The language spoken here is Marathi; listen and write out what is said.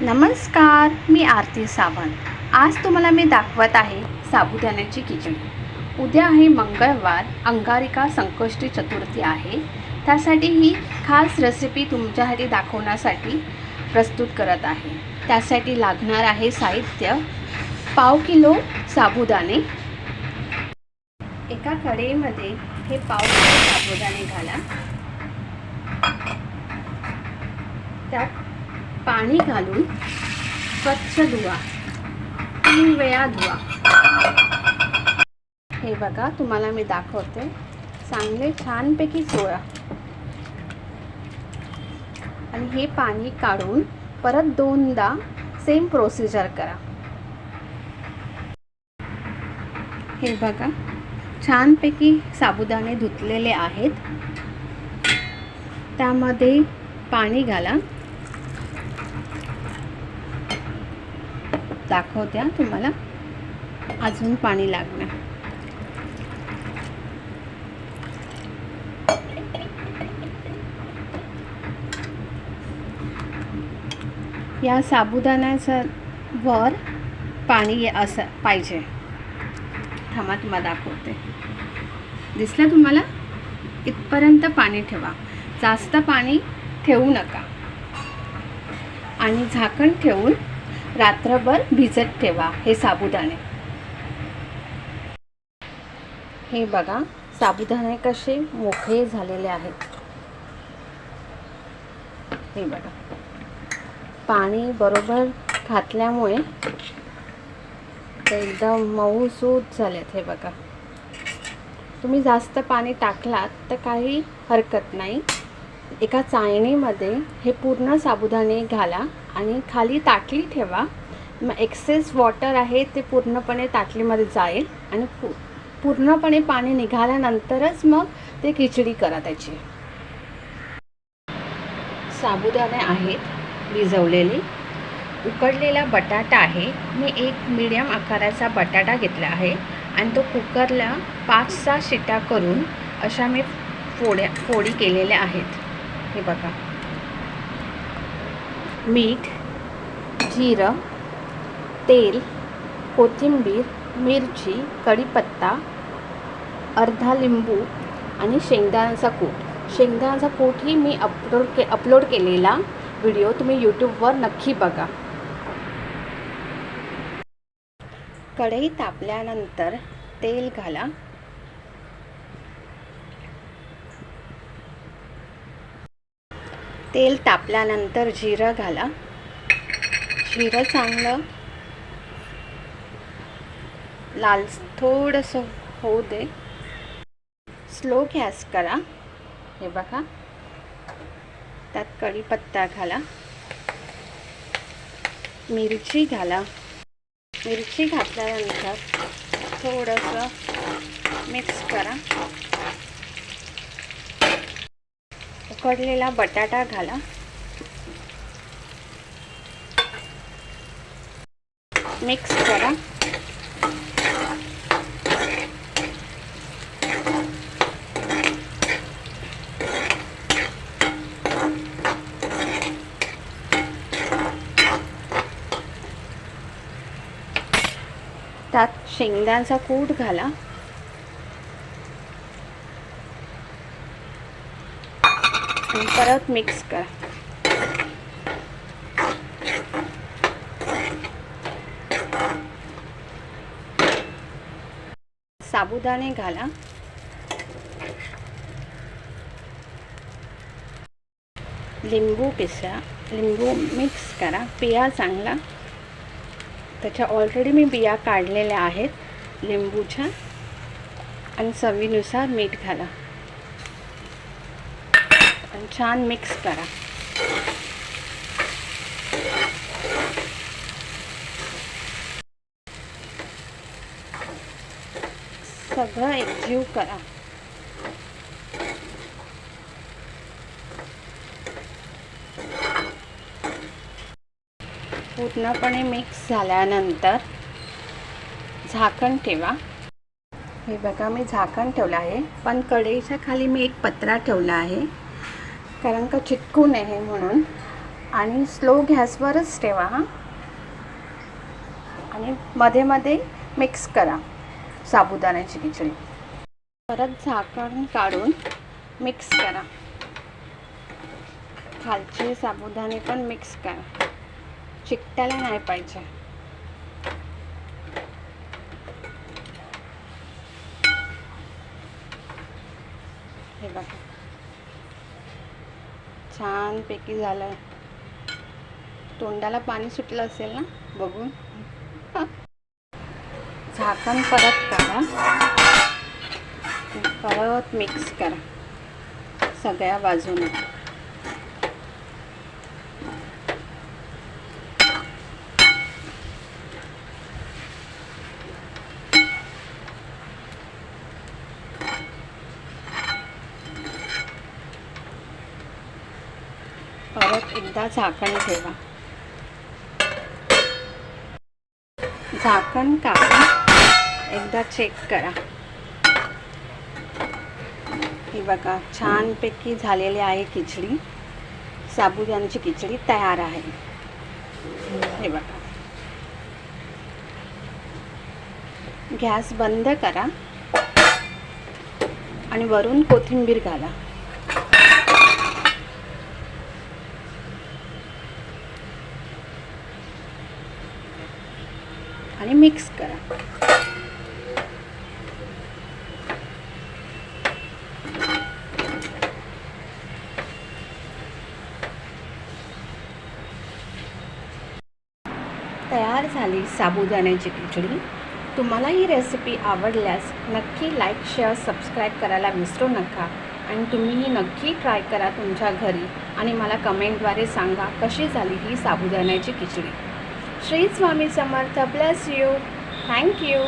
नमस्कार मी आरती सावंत. आज तुम्हाला मी दाखवत आहे साबुदाण्याची खिचडी. उद्या आहे मंगळवार अंगारिका संकष्टी चतुर्थी आहे. त्यासाठी ही खास रेसिपी तुमच्यासाठी दाखवण्यासाठी प्रस्तुत करत आहे. त्यासाठी लागणार आहे साहित्य पाव किलो साबुदाणे. एका कढईमध्ये हे पाव किलो साबुदाणे घाला. त्यात पाणी घालून स्वच्छ धुवा. तीन वेळा धुवा. हे बघा तुम्हाला मी दाखवते. चांगले छानपैकी सोळा. आणि हे पाणी काढून परत दोनदा सेम प्रोसिजर करा. हे बघा छानपैकी साबुदाणे धुतलेले आहेत. त्यामध्ये पाणी घाला. दाखवत्या. तुम्हाला अजून पाणी लागणार. या साबुदाण्याचं वर पाणी असं पाहिजे. थांबा तुम्हाला दाखवते. दिसलं तुम्हाला? इथपर्यंत पाणी ठेवा. जास्त पाणी ठेवू नका. आणि झाकण ठेवून रात्रभर भिजत ठेवा हे साबुदाणे. हे बघा साबुदाणे कसे मोकळे झालेले आहेत. हे बघा. पाणी बरोबर घातल्यामुळे ते एकदम मऊसूत झालेत हे बघा. तुम्ही जास्त पाणी टाकलात तर काही हरकत नाही. एका चाळणीमध्ये हे पूर्ण साबुदाणे घाला आणि खाली ताटली ठेवा. मग एक्सेस वॉटर आहे ते पूर्णपणे ताटलीमध्ये जाईल आणि पू पूर्णपणे पाणी निघाल्यानंतरच मग ते खिचडी करा त्याची. साबुदाणे आहेत भिजवलेले. उकडलेला बटाटा आहे. मी एक मीडियम आकाराचा बटाटा घेतला आहे आणि तो कुकरला पाच सहा शिट्या करून अशा मी फोड्या फोडी केलेल्या आहेत. हे बघा. मीठ जिरं तेल कोथिंबीर मिरची कढीपत्ता अर्धा लिंबू आणि शेंगदाण्याचा कूट. शेंगदाण्याचा कूटही मी अपलोड के अपलोड केलेला व्हिडिओ तुम्ही यूट्यूबवर नक्की बघा. कढई तापल्यानंतर तेल घाला. तेल तापल्यानंतर जिरं घाला. जिरं चांगलं लाल थोडंसं होऊ दे. स्लो गॅस करा. हे बघा. त्यात कढीपत्ता घाला. मिरची घाला. मिरची घातल्यानंतर थोडंसं मिक्स करा. उकडलेला बटाटा घाला. मिक्स करा. त्यात शेंगदाण्याचा कूट घाला. आणि परत मिक्स करा. साबुदाणे घाला. लिंबू पिसा लिंबू मिक्स करा. पिया चांगला. त्याच्या ऑलरेडी मी बिया काढलेल्या आहेत. लिंबूच्या. आणि चवीनुसार मीठ घाला. आणि छान मिक्स करा. सगळं एकजीव करा. पूर्णपणे मिक्स झाल्यानंतर झाकण ठेवा. हे बघा मी झाकण ठेवलं आहे पण कढईच्या खाली मी एक पत्रा ठेवला आहे. कारण का चिटकू नये म्हणून. आणि स्लो गॅसवरच ठेवा हां. आणि मध्ये मध्ये मिक्स करा साबुदाण्याची खिचडी. परत झाकण काढून मिक्स करा. खालचे साबुदाणे पण मिक्स करा. चिकटायला नाही पाहिजे. हे बघा. छानपैकी झालं तोंडाला पाणी सुटलं असेल ना? बघून. झाकण परत करा. परत मिक्स करा. सगळ्या बाजूने परत एकदा झाकण ठेवा. झाकण काढून एकदा चेक करा. ही बघा छानपैकी झालेली आहे खिचडी. साबुदाण्याची खिचडी तयार आहे. हे बघा. गॅस बंद करा. आणि वरून कोथिंबीर घाला. आणि मिक्स करा. तयार झाली साबुदाण्याची खिचडी. तुम्हाला ही रेसिपी आवडल्यास नक्की लाईक शेअर सबस्क्राईब करायला विसरू नका. आणि तुम्हीही नक्की ट्राय करा तुमच्या घरी. आणि मला कमेंटद्वारे सांगा कशी झाली ही साबुदाण्याची खिचडी. Shri Swami Samarth. Bless you thank you